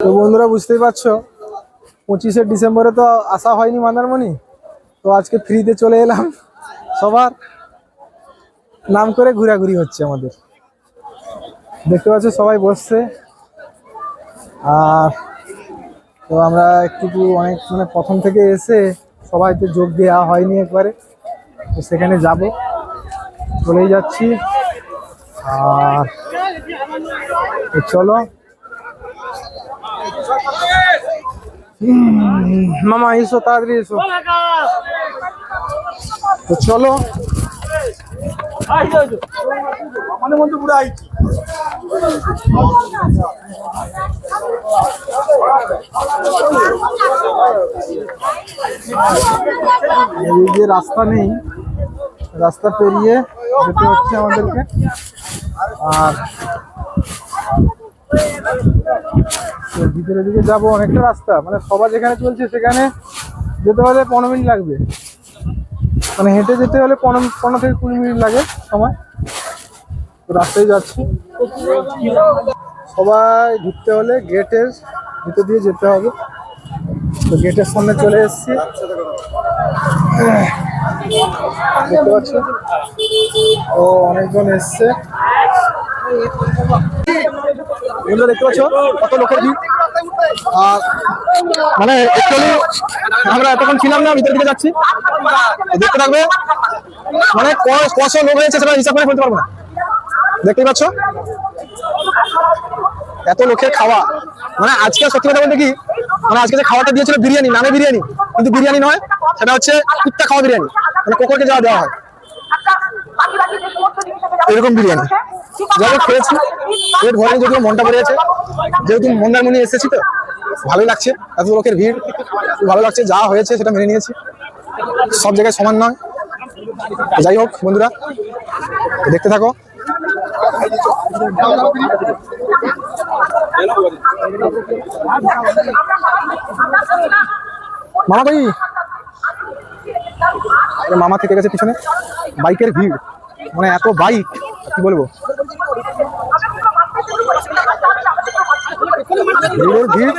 তো বন্ধুরা, বুঝতেই পারছ? পঁচিশে ডিসেম্বরে তো আসা হয়নি মন্দারমণি। তো আজকে ফ্রিতে চলে এলাম সবার। নাম করে ঘোরাঘুরি হচ্ছে আমাদের। দেখতে পাচ্ছ, সবাই বসছে। আর তো আমরা একটু অনেক মানে প্রথম থেকে এসে সবাই তো যোগ দেওয়া হয়নি একবারে। তো সেখানে যাব। চলেই যাচ্ছি। আর তো চলো হুম, মামা এসো তাড়াতাড়ি এসো তো চলো এই যে রাস্তা নেই রাস্তা পেরিয়ে যেতে হচ্ছে আমাদেরকে আর তো ভিতরের দিকে যাব অনেকটা রাস্তা। মানে সবার যেখানে চলছে সেখানে যেতে হলে পনেরো মিনিট লাগবে। মানে হেঁটে যেতে হলে পনেরো পনেরো থেকে কুড়ি মিনিট লাগে সময়। তো রাস্তায় যাচ্ছি। সবাই ঢুকতে হলে গেটের ভিতর দিয়ে যেতে হবে। তো গেটের সামনে চলে এসেছি। দেখতে পাচ্ছ? ও অনেকজন এসছে। দেখতে পাচ্ছ? কত লোকের ভিড়? মানে অ্যাকচুয়ালি আমরা এতক্ষণ ছিলাম না, ভিতর দিকে যাচ্ছি। দেখতে থাকবে। মানে কশো লোক হয়েছে সেটা হিসাব করে বলতে পারব না। দেখতেই পাচ্ছ? এত লোকের খাওয়া। মানে আজকে সত্যি কথা বলতে কি মানে আজকে যে খাওয়াটা দিয়েছিল বিরিয়ানি, নামে বিরিয়ানি, কিন্তু বিরিয়ানি নয়, সেটা হচ্ছে কুত্তা খাওয়া বিরিয়ানি মানে কুকুরকে যাওয়া দেওয়া হয়। এরকম বিরিয়ানি। যাই হোক, খেয়েছি। পেট ভরে যদিও মনটা ভরে আছে। যেহেতু মন্দারমণি এসেছি তো, ভালোই লাগছে। এত লোকের ভিড় ভালো লাগছে। যা হয়েছে সেটা মেনে নিয়েছি। সব জায়গায় সমান নয়। যাই হোক, বন্ধুরা, দেখতে থাকো। মামা ভাই মামা থেকে গেছে পিছনে। বাইকের ভিড়। মানে এত বাইক কি বলব? ভিড়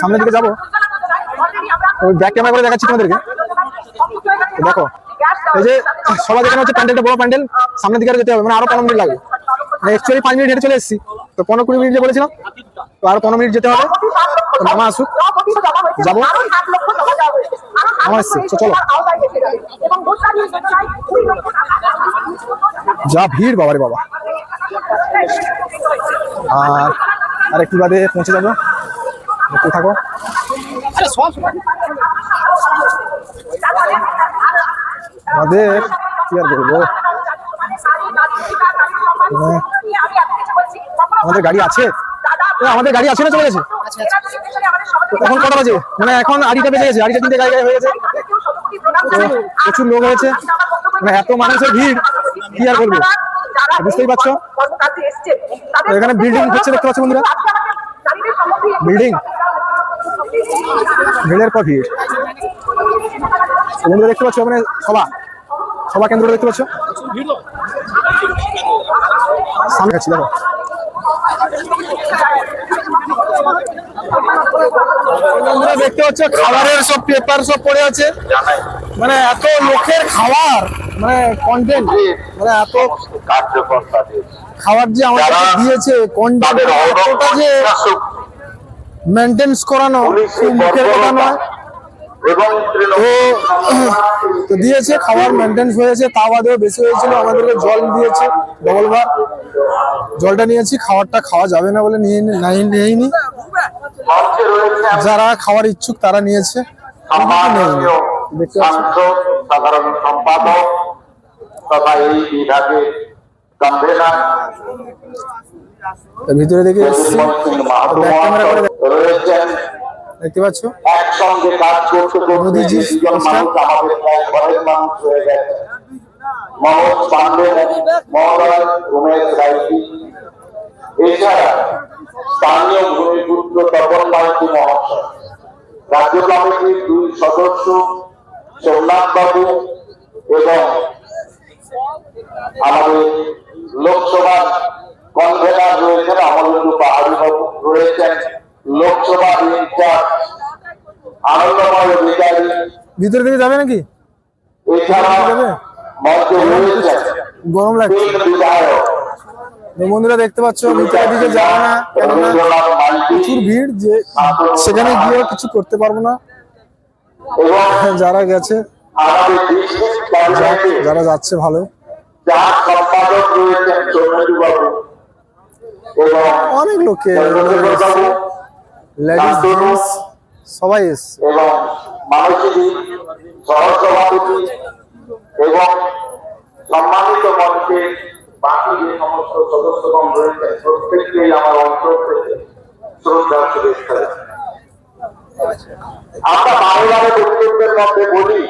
সামনের দিকে যাব। ওই ব্যাক ক্যামেরা করে দেখাচ্ছি তোমাদেরকে। দেখো এই যে সবাই যেখানে হচ্ছে প্যান্ডেলটা বড় প্যান্ডেল। সামনের দিকে আরও যেতে হবে মানে আরও পনেরো মিনিট লাগবে। মানে অ্যাকচুয়ালি পাঁচ মিনিট হেঁটে চলে এসেছি। তো পনেরো কুড়ি মিনিট যে বলেছিলাম তো আরও পনেরো মিনিট যেতে হবে। মামা আসুক যাব। আমার এসছে চলো। যা ভিড় বাবারে বাবা। আর আর একটু বাদে পৌঁছে যাব। দেখতে থাকো। আমাদের কি আর বলব? আমাদের গাড়ি আছে? আমাদের গাড়ি আছে না চলে গেছে? তো এখন কটা বাজে? মানে এখন আড়িটা বেজে গেছে আড়িটা তিনটে গাড়ি হয়ে গেছে। প্রচুর লোক হয়েছে মানে এত মানুষের ভিড়, কি আর বলব? বুঝতেই পারছ? এখানে বিল্ডিং হচ্ছে দেখতে পাচ্ছ বন্ধুরা? বিল্ডিং ভিড়ের পর ভিড়। বন্ধুরা দেখতে পাচ্ছ মানে সভা। সভা কেন্দ্র দেখতে পাচ্ছ? সামনে কাছে দেখো। বন্ধুরা দেখতে পাচ্ছ খাবারের সব পেপার সব পড়ে আছে। মানে এত লোকের খাবার মানে কন্টেন্ট মানে এত খাবার যে আমাদের দিয়েছে যে মেনটেন্স করানো মুখের কথা নয়। তো দিয়েছে খাবার মেনটেন্স হয়েছে তা বাদেও বেশি হয়েছিল আমাদেরকে জল দিয়েছে ডবল বার জলটা নিয়েছি খাবারটা খাওয়া যাবে না বলে নিয়ে নি- নাই নেইনি মঞ্চে রয়েছে যারা খাওয়ার ইচ্ছুক তারা নিয়েছে। সাধারণ সম্পাদক তথা এই বিভাগে ভিতরে দেখে রয়েছেন। দেখতে পাচ্ছ? একসঙ্গে কাজ করতে করতে দুজন মানুষ আমাদের ঘরের মানুষ হয়ে গেছে। মনোজ পান্ডে মহোদয় উমেশ রাইতি এছাড়া স্থানীয় ভূমিপুত্র রাজ্য কমিটির দুই সদস্য সোমনাথ বাবু এবং আমাদের লোকসভার কনভেনার রয়েছেন অমরেন্দ্র পাহাড়ি বাবু রয়েছেন লোকসভা ইনচার্জ আনন্দময় অধিকারী। ভিতরে দিকে যাবে নাকি? এছাড়া? মঞ্চে রয়েছেন গরম লাগছে। বিধায়ক। বন্ধুরা দেখতে পাচ্ছ ভিতরের দিকে যাবে না কেননা প্রচুর ভিড় যে সেখানে গিয়েও কিছু করতে পারব না। যারা গেছে যারা যাচ্ছে ভালো। অনেক লোকে লেডিস সবাই এসছে। এবং সম্মানিত মঞ্চে বাকি যে সমস্ত সদস্যগণ রয়েছেন প্রত্যেককেই আমার অন্তর থেকে শ্রদ্ধা শুভেচ্ছা। আমরা বারে বারে বক্তব্যের মধ্যে বলি